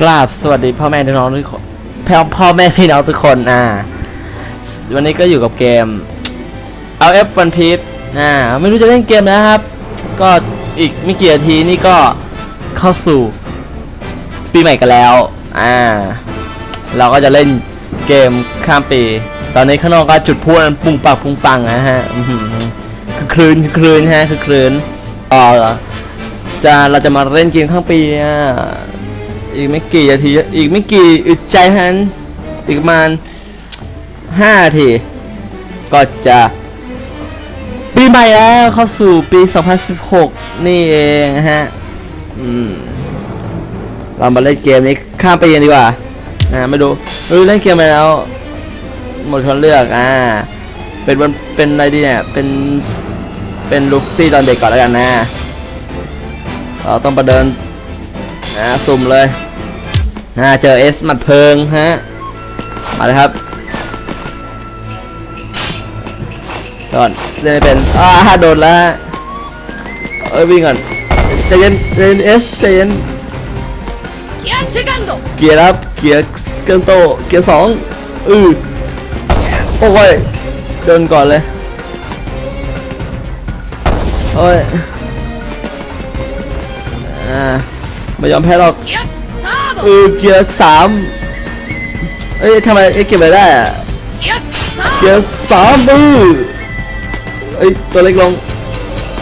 กราบสวัสดีพ่อแม่พี่น้องทุกคนพ่อพ่อแม่พี่น้องทุกคนอ่า วันนี้ก็อยู่กับเกมเอาเอฟวันพีชอ่าไม่รู้จะเล่นเกมแล้วครับ ก็อีกไม่กี่นาทีนี่ก็เข้าสู่ปีใหม่กันแล้วอ่าเราก็จะเล่นเกมข้ามปี ตอนนี้ข้างนอกก็จุดพลุกันปุงปังปุงปังนะฮะคือคลืนคือคลืนฮะคือคลืนอ๋อเหรอจะเราจะมาเล่นเกมข้ามปีอะ อีกไม่กี่นาทีอีกไม่กี่อึดใจเท่านั้นอีกประมาณห้าทีก็จะปีใหม่แล้วเข้าสู่ปี 2016 นี่เองนะฮะอืมเรามาเล่นเกมนี้ข้ามไปกันดีกว่านะไม่ดูไม่รู้เล่นเกมไปแล้ว หมดคนเลือกอ่าเป็นวันเป็นอะไรดีเนี่ยเป็นเป็นลูฟี่ตอนเด็กก่อนแล้วกันนะเราต้องประเดิน นะสุ่มเลยนะเจอเอสมัดเพิงฮะมาเลยครับก่อนเล่เป็นอ้าโดนแล้วเอ้ยวิ่งก่อนใจเย็นใจเย็นเอสใจเย็นเกียร์ครับเกียร์เกินโตเกียร์สองอือโอ้ยเดินก่อนเลยโอ้ยอ่า ไม่ยอมแพ้หรอกเออเกียร์สามเอ้ยทำไมเอ้ยเก็บไปได้เกียร์สามมือเอ้ยตัวเล็กลง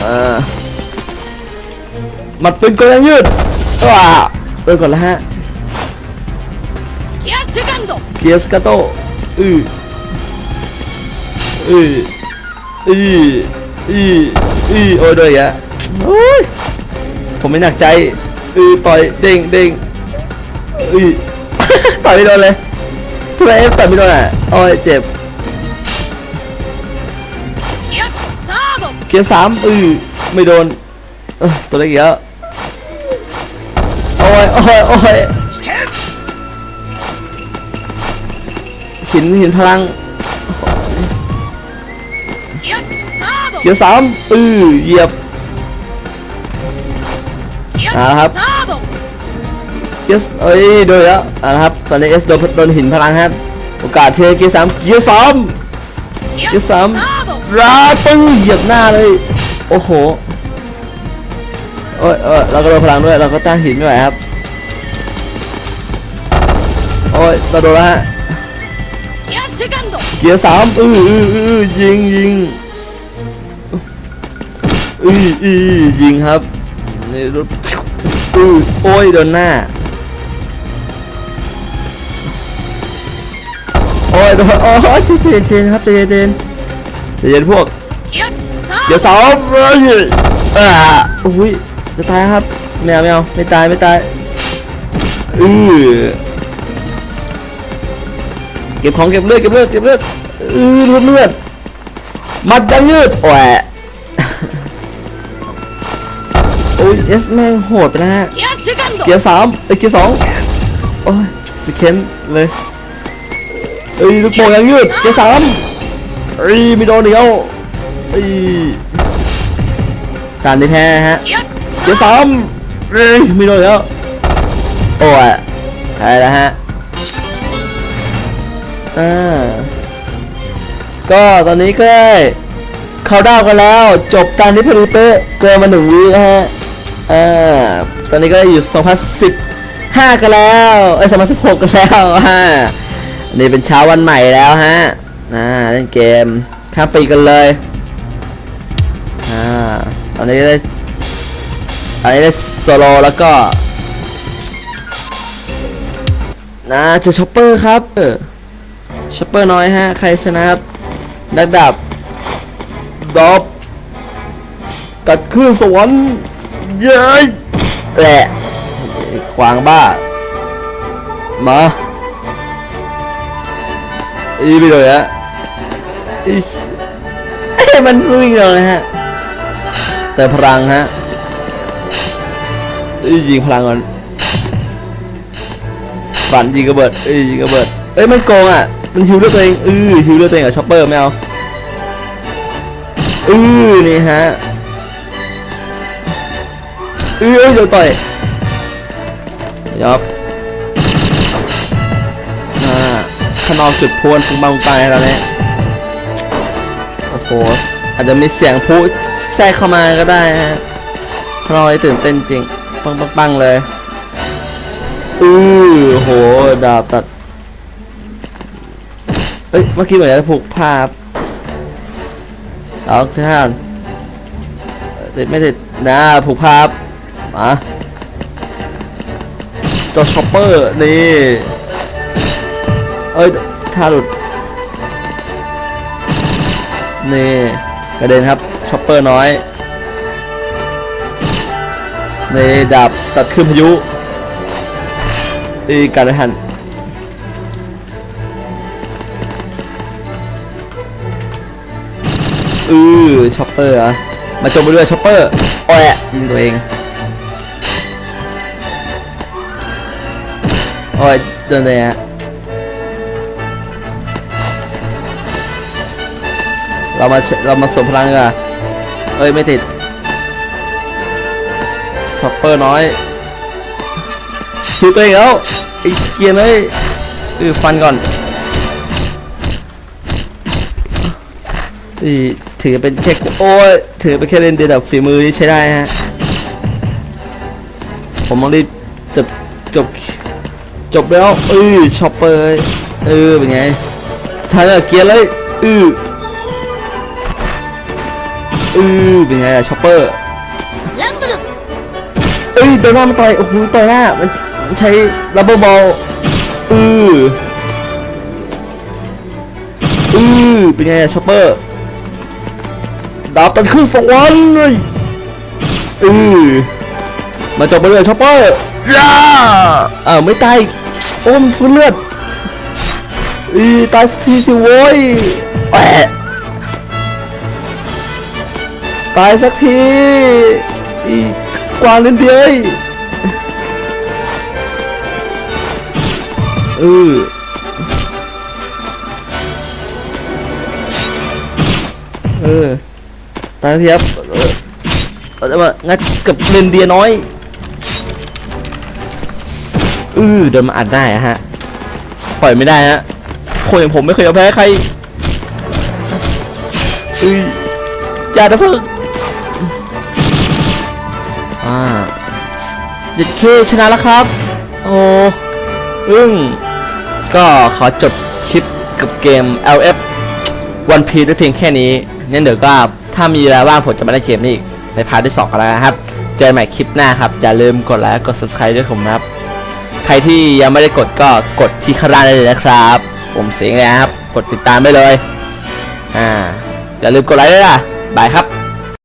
อ่ามัดปืนก็ยังยืดว้าเออก่อนละฮะเกียร์สกัโตเกียร์สกัโตอืออืออืออืออือโอ้ยด้วยอะผมไม่หนักใจ ออต่อยเด้งเด้งอือ ต่อยไม่โดนเลยทำไมเอฟต่อยไม่โดนอะโอ้ยเจ็บเกียร์สามเอือไม่โดนตัวเล็กเยอะโอ้ยโอ้ยโอ้ยหินหินพลังเกียร์สามอือเหยียบอ่าครับ เกียเอ้ยโดนแล้วนะครับตอนนี้เอสโดนโดนหินพลังครับโอกาสเทเกียสามเกียสามเกียสามราตึงเหยียบหน้าเลยโอ้โหโอ้ยเราก็โดนพลังด้วยเราก็ต้านหินไม่ไหวครับโอ้ยเราโดนแล้วฮะเกียร์สามอืออือยิงยิงอืออือยิงครับนี่รถอือโอ้ยโดนหน้า ยโอ้โอ้ยเจนเจนครับเจนเจนเจนพวก เดี๋ยวสองเอ้ยอ่าอุ้ยจะตายครับแมวแมวไม่ตายไม่ตายอือเก็บของเก็บเลือดเก็บเลือดเก็บเลือดอือรวมเลือดมัดยังยืดแหวยโอ้ยเอสแม่งโหดนะฮะเกียร์สามเกียร์สองโอ้ยสเคนเลย เอ้ยลูกโป่งยังยืดเกียร์สามเอ้ยไม่โดนเดียวเอ้ยตามที่แพ้ฮะเกียร์สามเอ้ยไม่โดนแล้วโอ้ยแพ้แล้วฮะอ่าก็ตอนนี้ก็ได้เขาดาวกันแล้ว จบการที่พอดีเป๊ะเกินมาหนึ่งวินะฮะอ่าตอนนี้ก็อยู่ 2015กันแล้ว เอ้ย2016 กันแล้วฮะ นนี้เป็นเช้าวันใหม่แล้วฮะอ่าเล่นเกมข้ามปีกันเลยอ่าตอนนี้ได้อันนี้ได้โซโลแล้วก็นะเจอช็อปเปอร์ครับช็อปเปอร์น้อยฮะ ใครชนะครับดับดับดอบกัดขึ้นสวรรค์เย้แหละขวางบ้า มา อีไปเลยฮะอีเอ้ยมันวิ่งเลยฮะเติมพลังฮะเอ้ยยิงพลังก่อนฝันยิงกระเบิดเอ้ยยิงกระเบิดเอ้ยมันโกงอะ มันชิวเลือดตัวเองอือชิวเลือดตัวเองกับช็อปเปอร์ไม่เอาอือนี่ฮะอือเอ้ยเดี๋ยวต่อยยับ ขนองจุดพวนปุงบังไปแล้วเนี่ยโอ้โหอาจจะมีเสียงพลุแทรกเข้ามาก็ได้ฮะขนองตื่นเต้นจริง ปังปังปังเลยอือโหดาบตัดเอ้ยเมื่อกี้เหมือนจะผูกผ้าครับเอาท่านติดไม่ติดนะผูกผ้าครับมาจอช็อปเปอร์นี่เอ้ยท่าหลุดนี่กระเด็นครับช็อปเปอร์น้อยนี่ดาบตัดขึ้นพายุนี่การได้ทันอือช็อปเปอร์อะมาจมไปด้วยช็อปเปอร์โอ้ยยิงตัวเองโอ้ยเดินเลยฮะ เรามาเรามาสวมพลังกันเอ้ยไม่ติดช็อปเปอร์น้อยชิวตัวเองแล้วไอ้เกียร์เลยอือฟันก่อนนี่ถือเป็นแค่โอ้ยถือเป็นแค่เล่นเดียวแบฝีมือนี่ใช้ได้ฮะผมต้องรีบจบจบจบแล้วเออช็อปเปอร์เออเป็นไงทายแบบเกียร์เลยเออ เออเป็นไงอะช็อปเปอร์เอ้ยโดนอน้ามันต่อยโอ้โหต่อยหน้ามันใช้รับเบิลบอลเออเออเป็นไงอะช็อปเปอร์ดาบตัดขึ้นสวรรค์เลยออมาจบไปเลยช็อปเปอร์ย่าอ้ไม่ตายอมพุ่นเลือดอีตายทีสิโว้ยแอะ ตายสักทีอีกวางเลนเดียวเออเออตายเทียบเออเอาจะมางัดกับเลนเดียน้อยอือเดินมาอัดได้ฮะปล่อยไม่ได้ฮะคนอย่างผมไม่เคยยอมแพ้ใครอือจ่าดะเพิ่ง อ่าเด็ดเคชนะแล้วครับ โอ้อึ้งก็ขอจบคลิปกับเกม LF One Piece ด้วยเพียงแค่นี้งั้นเดี๋ยวก็ถ้ามีเวลาว่างผมจะมาเล่นเกมนี้อีกในพาร์ทที่2กันแล้วนะครับ เจอกันใหม่คลิปหน้าครับ อย่าลืมกดไลค์กด subscribe ด้วยผมนะครับ ใครที่ยังไม่ได้กดก็กดที่ข้างล่างได้เลยนะครับ ผมเสียงเลยนะครับ กดติดตามได้เลย อ่า อย่าลืมกดไลค์ด้วยล่ะ บายครับ